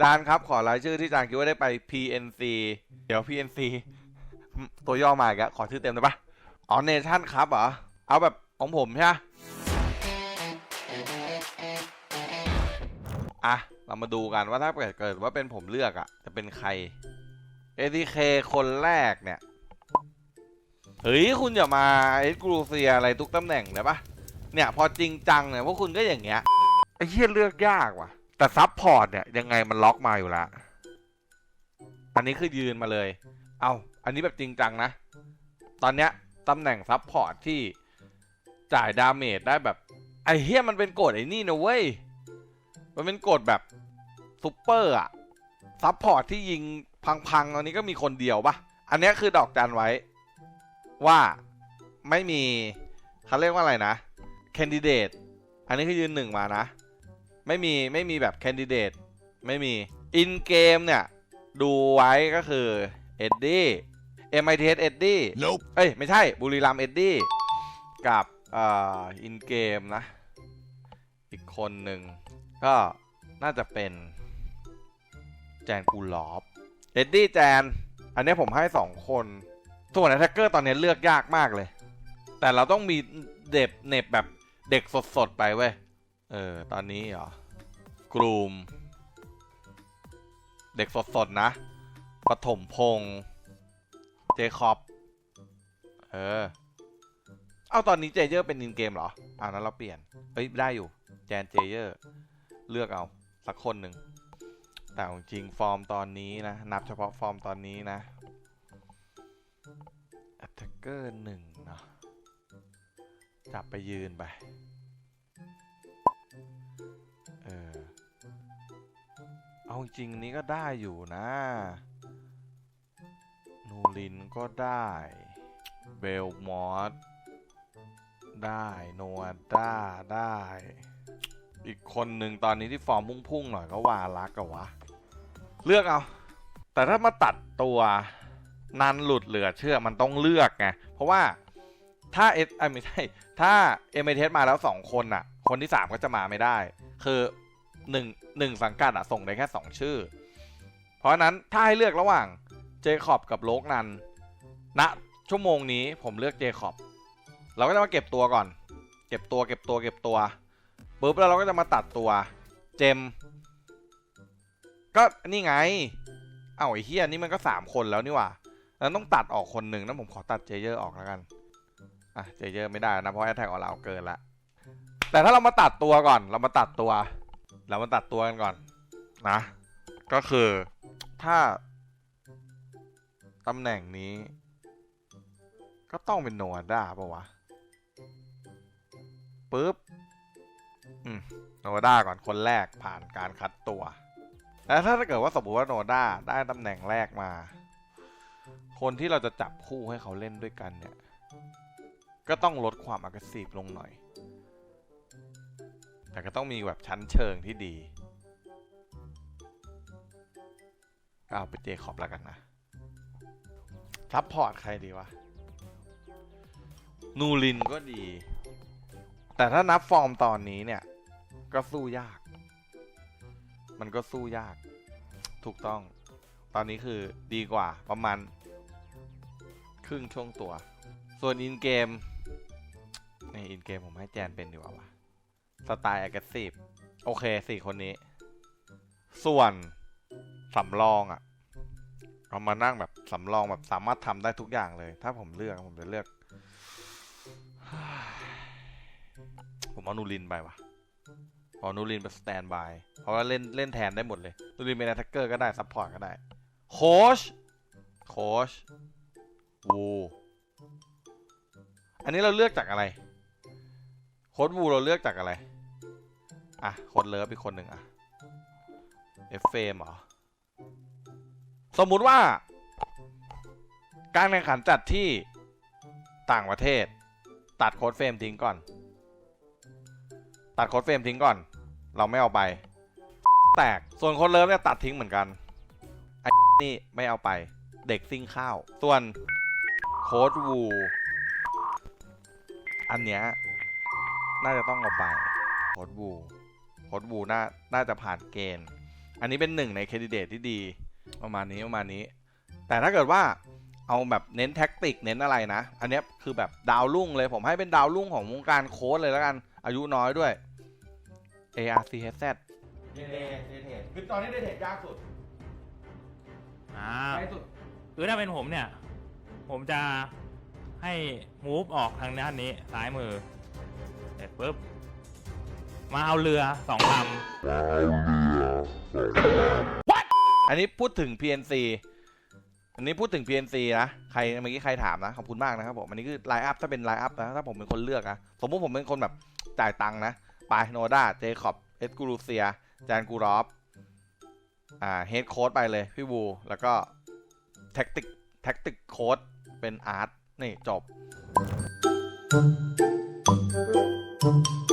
จานครับขอรายชื่อที่จานคิดว่าได้ไป PNC เดี๋ยว PNC ตัวย่อมาอีกแล้วขอชื่อเต็มได้ปะอ๋อเนชั่นครับเหรอ เอาแบบของผมใช่ไหมอะ เรามาดูกันว่าถ้าเกิดเกิดว่าเป็นผมเลือกอะจะเป็นใคร ATK คนแรกเนี่ย เฮ้ย คุณอย่ามาเอ็กกรูเซียอะไรทุกตำแหน่งเลยปะเนี่ย พอจริงจังเนี่ยพวกคุณก็อย่างเงี้ยไอ้เหี้ยเลือกยากว่ะ แต่ซับพอร์ตเนี่ยยังไงมันล็อกมาอยู่ล้วอันนี้คือยืนมาเลย เอาอันนี้แบบจริงจังนะ ตอนเนี้ยตำแหน่งซับพอร์ตที่จ่ายดาเมจได้แบบ ไอ้เหี้ยมันเป็นกฎไอ้นี่นะเว้ย มันเป็นกฎแบบซุปเปอร์อะซับพอร์ตที่ยิงพังๆตอนนี้ก็มีคนเดียวปะอันนี้คือดอกจันไว้ ว่าไม่มีเขาเรียกว่าอะไรนะแคนดิเดตอันนี้คือยืนหนึ่งมานะ ไม่มีไม่มีแบบแคนดิเดตไม่มีอินเกมเนี่ย ดูไว้ก็คือเอ็ดดี้เอ็มไอทีเอ็ดดี้ Nope. เอ้ย ไม่ใช่บุรีรัมย์เอ็ดดี้กับเอ่ออินเกมนะ อีกคนหนึ่งก็น่าจะเป็น แจนกูลอฟเอ็ดดี้แจน อันเนี้ยผมให้สองคนส่วนแอทแทกเกอร์ตอนนี้เลือกยากมากเลย แต่เราต้องมีเด็บเน็บแบบเด็กสดๆไปเว้ย เออ ตอนนี้เหรอกรูมเด็กสดๆ นะปฐมพงษ์เจคอบ เออ เอาตอนนี้เจเยอร์เป็นอินเกมเหรออ่านั้นเราเปลี่ยนเฮ้ย ได้อยู่ แจนเจเยอร์ เลือกเอา สักคนหนึ่ง แต่จริงฟอร์มตอนนี้นะ นับเฉพาะฟอร์มตอนนี้นะ attacker หนึ่งเนาะจับไปยืนไป เอาจริงนี้ก็ได้อยู่นะ นูรินก็ได้ เบลมอสได้โนอาด้าได้ อีกคนหนึ่งตอนนี้ที่ฟอร์มพุ่งๆหน่อยก็วาลักอะวะ เลือกเอา แต่ถ้ามาตัดตัวนันหลุดเหลือเชื่อมันต้องเลือกไง เพราะว่าถ้าเอสไม่ใช่ ถ้าเอเมเทสมาแล้วสองคนอะคนที่สามก็จะมาไม่ได้ คือ หนึ่งหนึ่งสังกัดอะส่งได้แค่สองชื่อ เพราะนั้นถ้าให้เลือกระหว่างเจคอบกับโลกนันณชั่วโมงนี้ผมเลือกเจคอบเราก็จะมาเก็บตัวก่อน เก็บตัวเก็บตัวเก็บตัวปุ๊บแล้วเราก็จะมาตัดตัวเจม ก็นี่ไง เอ้าไอ้เฮียนี่มันก็สามคนแล้วนี่ว่าแล้วต้องตัดออกคนหนึ่งนะผมขอตัดเจเยอร์ออกแล้วกันอะเจเยอร์ไม่ได้นะเพราะแอตแทกของเราเกินละแต่ถ้าเรามาตัดตัวก่อนเรามาตัดตัว เรามาตัดตัวกันก่อน นะ ก็คือถ้าตำแหน่งนี้ ก็ต้องเป็นโนอาด้าปะวะปุ๊บอืมโนด้าก่อนคนแรกผ่านการคัดตัว แล้วถ้าเกิดว่าสมมติว่าโนด้าได้ตำแหน่งแรกมา คนที่เราจะจับคู่ให้เขาเล่นด้วยกันเนี่ย ก็ต้องลดความอ g ก e s s i v ลงหน่อย แต่ก็ต้องมีแบบชั้นเชิงที่ดี ก็เอาไปเจคอบแล้วกันนะ ซัพพอร์ตใครดีวะ นูรินก็ดี แต่ถ้านับฟอร์มตอนนี้เนี่ย ก็สู้ยาก มันก็สู้ยาก ถูกต้อง ตอนนี้คือดีกว่าประมาณ ครึ่งช่วงตัว ส่วนอินเกมในอินเกมผมให้แจนเป็นดีกว่าวะ สไตล์ aggressive โอเคสี่คนนี้ ส่วนสำรองอะ่ะ เอามานั่งแบบสำรองแบบสามารถทำได้ทุกอย่างเลย ถ้าผมเลือกผมจะเลือก ผมเอานูรินไปวะขอนูรินเป็นสแตนบาย เพราะว่าเล่นเล่นแทนได้หมดเลยนูรินเป็น a t ทเกอร์ก็ได้ซัพพอร์ตก็ได้ โคชโคชวูอันนี้เราเลือกจากอะไร โค้ดวูเราเลือกจากอะไร อะโค้ดเลิฟอีกคนหนึ่งอะเอฟเฟมเหรอ สมมุติว่า การแข่งขันจัดที่ต่างประเทศ ตัดโค้ดเฟรมทิ้งก่อน ตัดโค้ดเฟรมทิ้งก่อน เราไม่เอาไป แตกส่วนโค้ดเลิฟเนี่ยตัดทิ้งเหมือนกันไอ้นี่ไม่เอาไป เด็กซิ่งข้าว ส่วนโค้ดวู อันเนี้ย น่าจะต้องเอาไปโค้ดวูโค้ดวูน่าน่าจะผ่านเกณฑ์ อันนี้เป็นหนึ่งในแคนดิเดตที่ดีประมาณนี้ประมาณนี้ แต่ถ้าเกิดว่าเอาแบบเน้นแท็กติกเน้นอะไรนะ อันเนี้ยคือแบบดาวรุ่งเลยผมให้เป็นดาวรุ่งของวงการโค้ดเลยแล้วกัน อายุน้อยด้วย ARC h z เดเทเดเทคือตอนนี้เดเทยากสุดอ่าง่ายสุดคือถ้าเป็นผมเนี่ย ผมจะให้มูฟออกทางด้านนี้ซ้ายมือ เสร็จปุ๊บมาเอาเรือสองลอันนี้พูดถึง PNC อันนี้พูดถึง PNC นะใครเมื่อกี้ใครถามนะขอบคุณมากนะครับผมอันนี้คือไลน์อัพถ้าเป็นไลน์อัพนะถ้าผมเป็นคนเลือกนะสมมติผมเป็นคนแบบจ่ายตังค์นะไปโนด้าเจคอบเอสกูรูเซียจานกูรอฟอ่าเฮดโค้ดไปเลยพี่บูแล้วก็แท็กติกแท็กติกโค้ดเป็นอาร์ตนี่จบ Thank you.